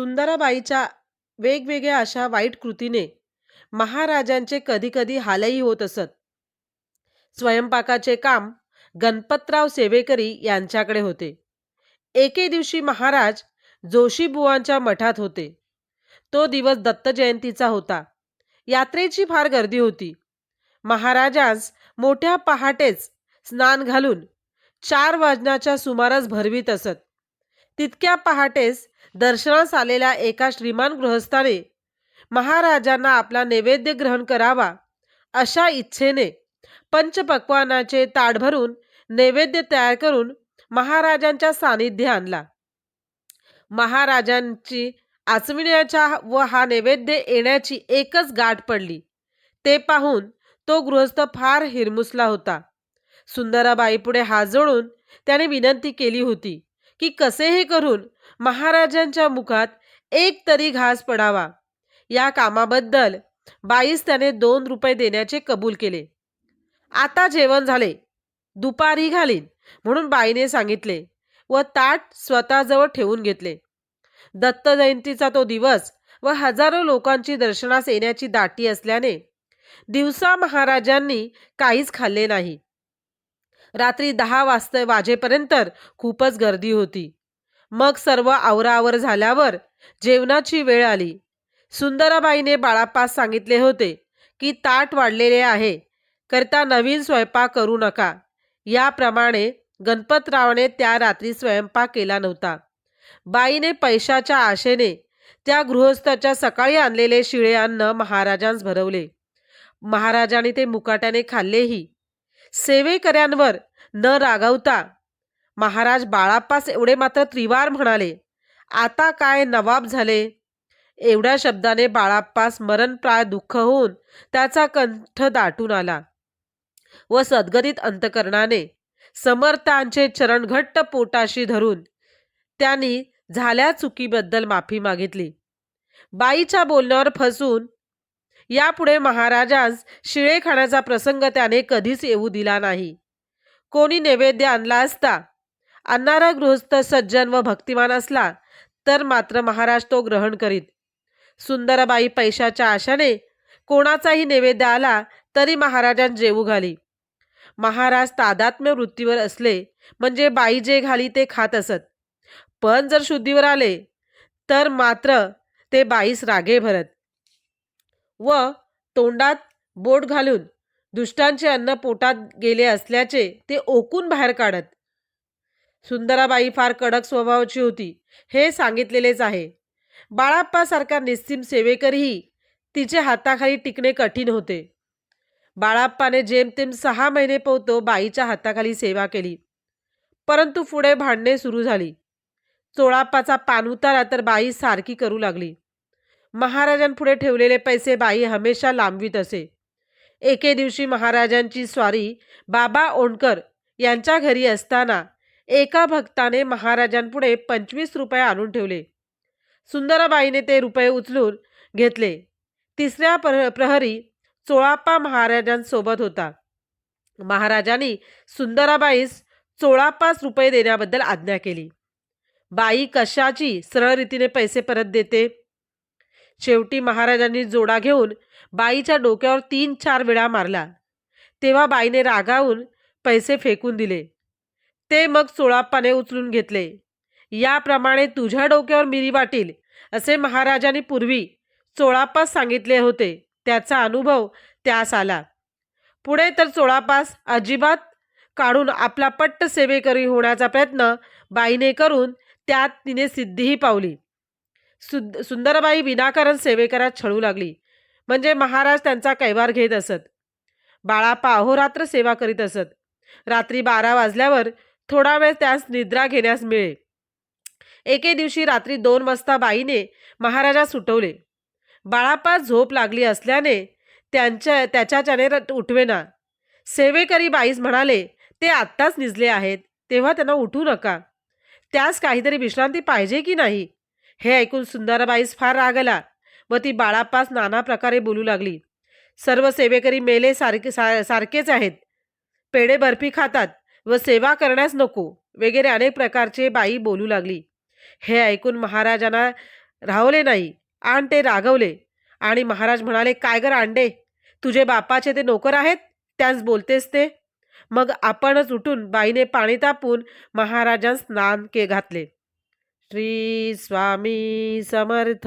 सुंदराबाईच्या वेगवेगळ्या अशा वाईट कृतीने महाराजांचे कधीकधी हालही होत असत. स्वयंपाकाचे काम गणपतराव सेवेकरी यांच्याकडे होते. एके दिवशी महाराज जोशीबुवांच्या मठात होते. तो दिवस दत्त जयंतीचा होता. यात्रेची फार गर्दी होती. महाराजांस मोठ्या पहाटेच स्नान घालून चार वाजण्याच्या सुमारास भरवीत असत. तितक्या पहाटेस दर्शनास आलेल्या एका श्रीमान गृहस्थाने महाराजांना आपला नैवेद्य ग्रहण करावा अशा इच्छेने पंचपक्वानाचे ताट भरून नैवेद्य तयार करून महाराजांच्या सानिध्य आणला. महाराजांची आचविण्याच्या व हा नैवेद्य येण्याची एकच गाठ पडली. ते पाहून तो गृहस्थ फार हिरमुसला होता. सुंदराबाई पुढे हात जोडून त्याने विनंती केली होती की कसेही करून महाराजांच्या मुखात एक तरी घास पडावा. या कामाबद्दल बाईस त्याने दोन रुपये देण्याचे कबूल केले. आता जेवण झाले. दुपारी घालीन म्हणून बाईने सांगितले व ताट स्वतःजवळ ठेवून घेतले. दत्त जयंतीचा तो दिवस व हजारो लोकांची दर्शनास येण्याची दाटी असल्याने दिवसा महाराजांनी काहीच खाल्ले नाही. रात्री दहा वाजता वाजेपर्यंत खूपच गर्दी होती. मग सर्व आवरावर झाल्यावर जेवणाची वेळ आली. सुंदराबाईने बाळापास सांगितले होते की ताट वाढलेले आहे करता नवीन स्वयंपाक करू नका. याप्रमाणे गणपतरावने त्या रात्री स्वयंपाक केला नव्हता. बाईने पैशाच्या आशेने त्या गृहस्थाच्या सकाळी आणलेले शिळे अन्न महाराजांस भरवले. महाराजांनी ते मुकाट्याने खाल्लेही सेवेकऱ्यांवर न रागवता महाराज बाळाप्पास एवढे मात्र त्रिवार म्हणाले आता काय नवाब झाले? एवढ्या शब्दाने बाळाप्पास मरणप्राय दुःख होऊन त्याचा कंठ दाटून आला व सद्गदित अंतकरणाने समर्थांचे चरण घट्ट पोटाशी धरून त्यांनी झाल्या चुकीबद्दल माफी मागितली. बाईच्या बोलण्यावर फसून यापुढे महाराजास शिळे खाण्याचा प्रसंग त्याने कधीच येऊ दिला नाही. कोणी नैवेद्य आणला असता आणणारा गृहस्थ सज्जन व भक्तिमान असला तर मात्र महाराज तो ग्रहण करीत. सुंदरबाई पैशाच्या आशाने कोणाचाही नैवेद्य आला तरी महाराजांस जेवू घाली. महाराज तादात्म्य वृत्तीवर असले म्हणजे बाई जे घाली ते खात असत. पण जर शुद्धीवर आले तर मात्र ते बाईस रागे भरत. व तोंडात बोट घालून दुष्टांचे अन्न पोटात गेले असल्याचे ते ओकून बाहेर काढत. सुंदराबाई फार कडक स्वभावाची होती हे सांगितलेलेच आहे. बाळाप्पासारखा निस्सीम सेवेकरही तिचे हाताखाली टिकणे कठीण होते. बाळाप्पाने जेमतेम सहा महिने पोहतो बाईच्या हाताखाली सेवा केली. परंतु पुढे भांडणे सुरू झाली. चोळाप्पाचा पान उतारा तर बाई सारखी करू लागली. महाराजांपुढे ठेवलेले पैसे बाई हमेशा लांबवीत असे. एके दिवशी महाराजांची स्वारी बाबा ओणकर यांच्या घरी असताना एका भक्ताने महाराजांपुढे पंचवीस रुपये आणून ठेवले. सुंदराबाईने ते रुपये उचलून घेतले. तिसऱ्या प्र प्रहरी चोळाप्पा महाराजांसोबत होता. महाराजांनी सुंदराबाईस चोळाप्पास रुपये देण्याबद्दल आज्ञा केली. बाई कशाची सरळ रीतीने पैसे परत देते? शेवटी महाराजांनी जोडा घेऊन बाईच्या डोक्यावर तीन चार वेळा मारला. तेव्हा बाईने रागावून पैसे फेकून दिले. ते मग चोळाप्पाने उचलून घेतले. याप्रमाणे तुझ्या डोक्यावर मिरी वाटील असे महाराजांनी पूर्वी चोळाप्पास सांगितले होते. त्याचा अनुभव त्यास आला. पुढे तर चोळापास अजिबात काढून आपला पट्ट सेवेकरी होण्याचा प्रयत्न बाईने करून त्यात तिने सिद्धीही पावली. सुद सुंदरबाई विनाकारण सेवेकरात छळू लागली. म्हणजे महाराज त्यांचा कैवार घेत असत. बाळापा अहोरात्र सेवा करीत असत. रात्री बारा वाजल्यावर थोडा वेळ त्यास निद्रा घेण्यास मिळे. एके दिवशी रात्री दोन वाजता बाईने महाराजा सुटवले. बाळापा झोप लागली असल्याने त्यांच्या त्याच्याच्याने र- उठवेना. सेवेकरी बाईस म्हणाले ते आत्ताच निजले आहेत तेव्हा त्यांना उठू नका. त्यास काहीतरी विश्रांती पाहिजे की नाही? हे ऐकून सुंदराबाईस फार राग आला व ती बाळापास नाना प्रकारे बोलू लागली. सर्व सेवेकरी मेले सारखे सा सारखेच आहेत. पेढे बर्फी खातात व सेवा करण्यास नको वगैरे अनेक प्रकारचे बाई बोलू लागली. हे ऐकून महाराजांना राहवले नाही आणि ते रागवले आणि महाराज म्हणाले काय गर अंडे तुझे बापाचे ते नोकर आहेत? त्याच बोलतेस ते? मग आपणच उठून बाईने पाणी तापून महाराजांस स्नान के घातले. श्री स्वामी समर्थ।